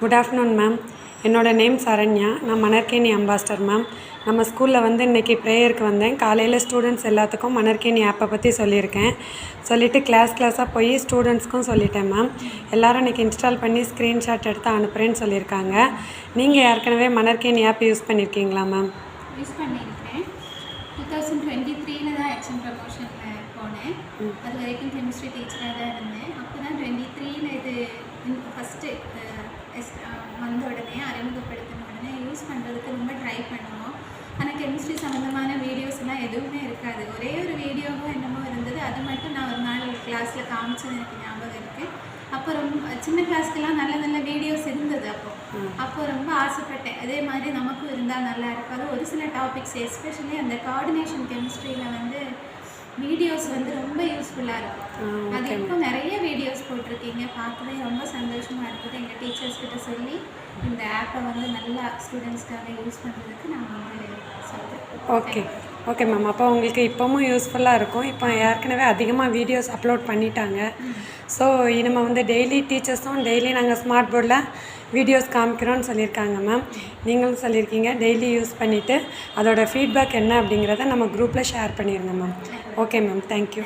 Good afternoon ma'am என்னோடய name Saranya. நான் Manarkeni Ambassador ma'am நம்ம ஸ்கூலில் வந்து இன்றைக்கி ப்ரேயருக்கு வந்தேன். காலையில் ஸ்டூடெண்ட்ஸ் எல்லாத்துக்கும் மணற்கேணி ஆப்பை பற்றி சொல்லியிருக்கேன். சொல்லிவிட்டு கிளாஸ் கிளாஸாக போய் ஸ்டூடெண்ட்ஸ்க்கும் சொல்லிட்டேன் மேம் எல்லோரும் இன்றைக்கி இன்ஸ்டால் பண்ணி ஸ்க்ரீன்ஷாட் எடுத்து அனுப்புகிறேன்னு சொல்லியிருக்காங்க. நீங்கள் ஏற்கனவே மணற்கேணி ஆப் யூஸ் பண்ணியிருக்கீங்களா மேம் யூஸ் பண்ணியிருக்கேன். டூ தௌசண்ட் டுவெண்ட்டி த்ரீல தான் எக்ஸாம் ப்ரமோஷனில் போனேன். அது வரைக்கும் கெமிஸ்ட்ரி டீச்சராக தான் இருந்தேன் அப்போ தான் டுவெண்ட்டி த்ரீல இது ஃபஸ்ட்டு வந்த உடனே அறிமுகப்படுத்தின உடனே யூஸ் பண்ணுறதுக்கு ரொம்ப ட்ரை பண்ணுவோம் ஆனால் கெமிஸ்ட்ரி சம்மந்தமான வீடியோஸ் எல்லாம் எதுவுமே இருக்காது. ஒரே ஒரு வீடியோவோ என்னமோ இருந்தது. அது மட்டும் நான் ஒரு நாள் கிளாஸில் காமிச்சது எனக்கு ஞாபகம் இருக்குது அப்போ ரொம்ப சின்ன கிளாஸ்க்கெல்லாம் நல்ல நல்ல வீடியோஸ் இருந்தது அப்போ. அப்போ ரொம்ப ஆசைப்பட்டேன். அதே மாதிரி நமக்கும் இருந்தால் நல்லா இருக்காது. ஒரு சில டாபிக்ஸ் எஸ்பெஷலி அந்த கோஆர்டினேஷன் கெமிஸ்ட்ரியில் வந்து வீடியோஸ் வந்து ரொம்ப யூஸ்ஃபுல்லாக இருக்கும். அது இப்போ நிறைய வீடியோஸ் போட்டிருக்கீங்க பார்த்ததே ரொம்ப சந்தோஷமாக இருக்குது. எங்கள் டீச்சர்ஸ் கிட்ட சொல்லி இந்த ஆப்பை வந்து நல்லா ஸ்டூடெண்ட்ஸ்க்காக யூஸ் பண்ணுறதுக்கு நான் வந்து சொல்கிறேன் ஓகே ஓகே மேம் அப்போ உங்களுக்கு இப்போவும் யூஸ்ஃபுல்லாக இருக்கும். இப்போ ஏற்கனவே அதிகமாக வீடியோஸ் அப்லோட் பண்ணிட்டாங்க. ஸோ இனிமே வந்து டெய்லி டீச்சர்ஸும் டெய்லி நாங்கள் ஸ்மார்ட் போர்டில் வீடியோஸ் காமிக்கிறோன்னு சொல்லியிருக்காங்க மேம் நீங்களும் சொல்லியிருக்கீங்க டெய்லி யூஸ் பண்ணிவிட்டு அதோட ஃபீட்பேக் என்ன அப்படிங்கிறத நம்ம குரூப்பில் ஷேர் பண்ணிடுங்க மேம் ஓகே மேம் தேங்க்யூ